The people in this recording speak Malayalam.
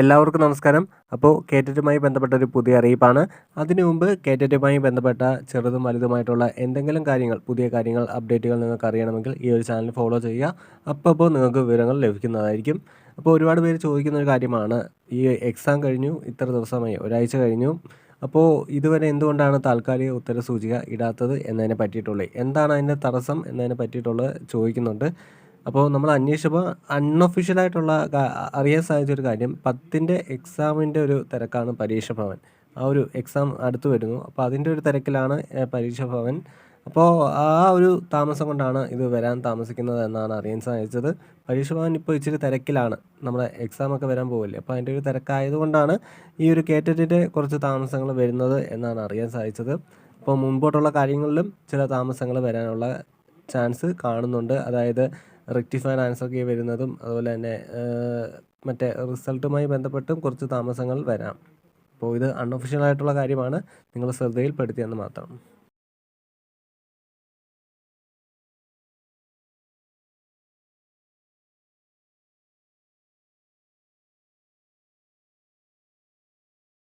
എല്ലാവർക്കും നമസ്കാരം. അപ്പോൾ കേറ്ററ്റുമായി ബന്ധപ്പെട്ട ഒരു പുതിയ അറിയിപ്പാണ്. അതിനു മുമ്പ് കേറ്ററ്റുമായി ബന്ധപ്പെട്ട ചെറുതും വലുതുമായിട്ടുള്ള എന്തെങ്കിലും കാര്യങ്ങൾ പുതിയ കാര്യങ്ങൾ അപ്ഡേറ്റുകൾ നിങ്ങൾക്ക് അറിയണമെങ്കിൽ ഈ ഒരു ചാനൽ ഫോളോ ചെയ്യുക. അപ്പോൾ അപ്പോൾ നിങ്ങൾക്ക് വിവരങ്ങൾ ലഭിക്കുന്നതായിരിക്കും. അപ്പോൾ ഒരുപാട് പേര് ചോദിക്കുന്ന ഒരു കാര്യമാണ്. ഈ എക്സാം കഴിഞ്ഞു ഇത്ര ദിവസമായി ഒരാഴ്ച കഴിഞ്ഞു. അപ്പോൾ ഇതുവരെ എന്തുകൊണ്ടാണ് താൽക്കാലിക ഉത്തര സൂചിക ഇടാത്തത് എന്നതിനെ പറ്റിയിട്ടുള്ളത്? എന്താണ് അതിന്റെ തടസ്സം എന്നതിനെ പറ്റിയിട്ടുള്ളത് ചോദിക്കുന്നുണ്ട്. അപ്പോൾ നമ്മൾ അന്വേഷിച്ചപ്പോൾ അൺഒഫീഷ്യലായിട്ടുള്ള അറിയാൻ സാധിച്ച ഒരു കാര്യം പത്തിന്റെ എക്സാമിന്റെ ഒരു തിരക്കാണ് പരീക്ഷ ഭവൻ ആ ഒരു എക്സാം അടുത്ത് വരുന്നു. അപ്പോൾ അതിന്റെ ഒരു തിരക്കിലാണ് പരീക്ഷ ഭവൻ അപ്പോൾ ആ ഒരു താമസം കൊണ്ടാണ് ഇത് വരാൻ താമസിക്കുന്നത് എന്നാണ് അറിയാൻ സാധിച്ചത്. പരീക്ഷ ഭവൻ ഇപ്പോൾ ഇച്ചിരി തിരക്കിലാണ്. നമ്മുടെ എക്സാം ഒക്കെ വരാൻ പോകില്ലേ അപ്പോൾ അതിന്റെ ഒരു തിരക്കായതുകൊണ്ടാണ് ഈ ഒരു കേറ്ററ്റിന്റെ കുറച്ച് താമസങ്ങൾ വരുന്നത് എന്നാണ് അറിയാൻ സാധിച്ചത്. അപ്പോൾ മുമ്പോട്ടുള്ള കാര്യങ്ങളിലും ചില താമസങ്ങൾ വരാനുള്ള ചാൻസ് കാണുന്നുണ്ട്. അതായത് റെക്ടിഫയർ ആൻസർ കീ വരുന്നതും അതുപോലെ തന്നെ മറ്റേ റിസൾട്ടുമായി ബന്ധപ്പെട്ടും കുറച്ച് താമസങ്ങൾ വരാം. അപ്പോൾ ഇത് അൺഒഫീഷ്യൽ ആയിട്ടുള്ള കാര്യമാണ്. നിങ്ങൾ ശ്രദ്ധയിൽപ്പെടുത്തിയെന്ന് മാത്രം.